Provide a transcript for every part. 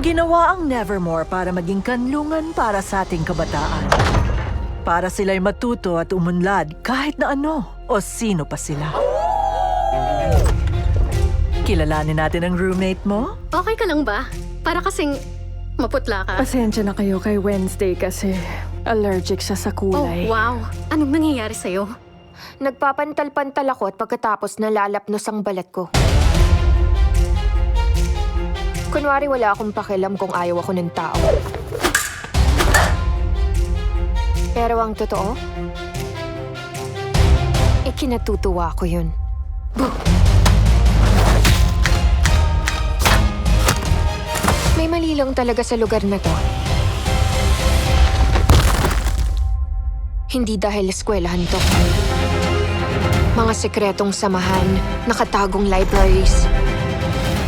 Ginawa ang Nevermore para maging kanlungan para sa ating kabataan. Para sila'y matuto at umunlad kahit na ano o sino pa sila. Kilalanin natin ang roommate mo? Okay ka lang ba? Para kasing maputla ka. Pasensya na kayo kay Wednesday kasi allergic siya sa Oh, kulay. wow. Anong nangyayari sa'yo? Nagpapantal-pantal ako at pagkatapos nalalapnos ang balat ko. Kunwari wala akong pakialam kung ayaw ako ng tao. Pero ang totoo, ikinatutuwa ko yun. Buh! May mali lang talaga sa lugar na to. Hindi dahil eskwelahan to. Mga sekretong samahan, nakatagong libraries,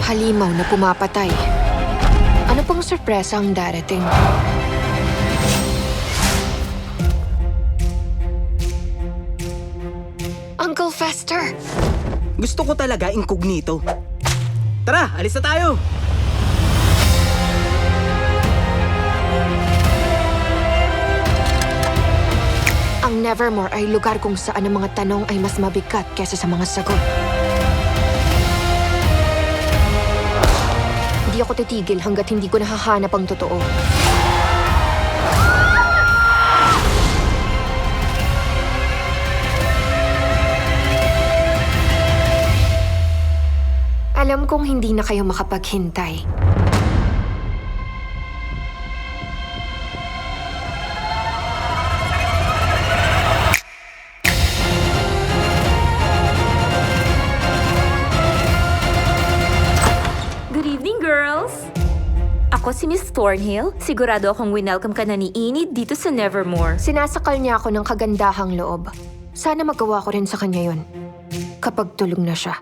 halimaw na pumapatay. Ano pang sorpresa ang darating? Uncle Fester! Gusto ko talaga incognito. Tara, alis na tayo! Ang Nevermore ay lugar kung saan ang mga tanong ay mas mabigat kesa sa mga sagot. Hindi ako titigil hanggat hindi ko nahahanap ang totoo. Alam kong hindi na kayo makapaghintay. Girls! Ako si Miss Thornhill. Sigurado akong winelcome ka na ni Enid dito sa Nevermore. Sinasakal niya ako ng kagandahang loob. Sana magawa ko rin sa kanya yon. Kapag tulog na siya.